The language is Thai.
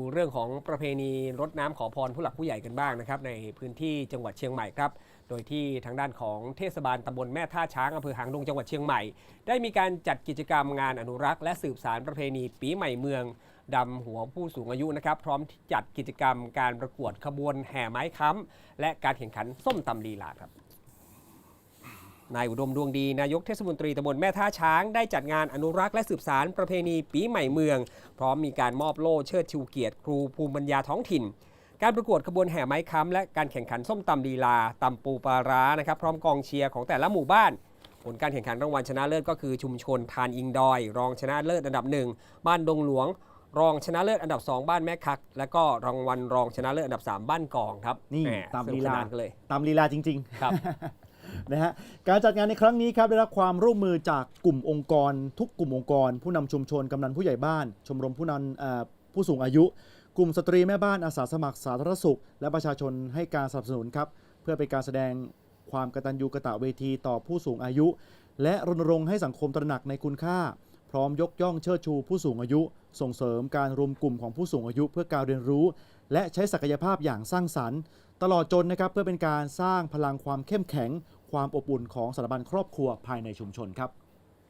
ดูเรื่องของประเพณีรดน้ำขอพรผู้หลักผู้ใหญ่กันบ้างนะครับในพื้นที่จังหวัดเชียงใหม่ครับ โดยที่ทางด้านของเทศบาลตำบลแม่ท่าช้างอำเภอหางดงจังหวัดเชียงใหม่ ได้มีการจัดกิจกรรมงานอนุรักษ์และสืบสารประเพณีปีใหม่เมืองดำหัวผู้สูงอายุนะครับ พร้อมจัดกิจกรรมการประกวดขบวนแห่ไม้ค้ำและการแข่งขันส้มตำลีลาครับ นายอุดมดวงดีนายกเทศมนตรีตำบลแม่ท่าช้างได้จัดงานอนุรักษ์และสืบสารประเพณีปีใหม่เมือง พร้อมมีการมอบโล่เชิดชูเกียรติครูภูมิปัญญาท้องถิ่น การประกวดขบวนแห่ไม้ค้ำและการแข่งขันส้มตำลีลาตำปูปลาร้านะครับพร้อมกองเชียร์ของแต่ละหมู่บ้าน ผลการแข่งขันรางวัลชนะเลิศก็คือชุมชนทานอิงดอย รองชนะเลิศอันดับหนึ่งบ้านดงหลวง รองชนะเลิศอันดับ 2 บ้านแม่คัก และก็รางวัลรองชนะเลิศอันดับ 3 บ้านกองครับนี่แหตามสนุลีกสลานนกันเลย ตามลีลาจริงครับๆ นะฮะการจัดงานในครั้งนี้ครับได้รับความร่วมมือจากกลุ่มองค์กร ทุกกลุ่มองค์กร ผู้นำชุมชนกำนันผู้ใหญ่บ้าน ชมรมผู้นำเอ่อผู้สูงอายุ กลุ่มสตรีแม่บ้านอาสาสมัครสาธารณสุข และประชาชนให้การสนับสนุนครับเพื่อเป็นการแสดงความกตัญญูกะตเวทีต่อผู้สูงอายุ และรณรงค์ให้สังคมตระหนักในคุณค่า พร้อมยกย่องเชิดชูผู้สูงอายุ ส่งเสริมการรวมกลุ่มของผู้สูงอายุ เพื่อการเรียนรู้ และใช้ศักยภาพอย่างสร้างสรรค์ ตลอดจนนะครับเพื่อเป็นการสร้างพลังความเข้มแข็ง ความอบอุ่นของสถาบันครอบครัวภายในชุมชนครับ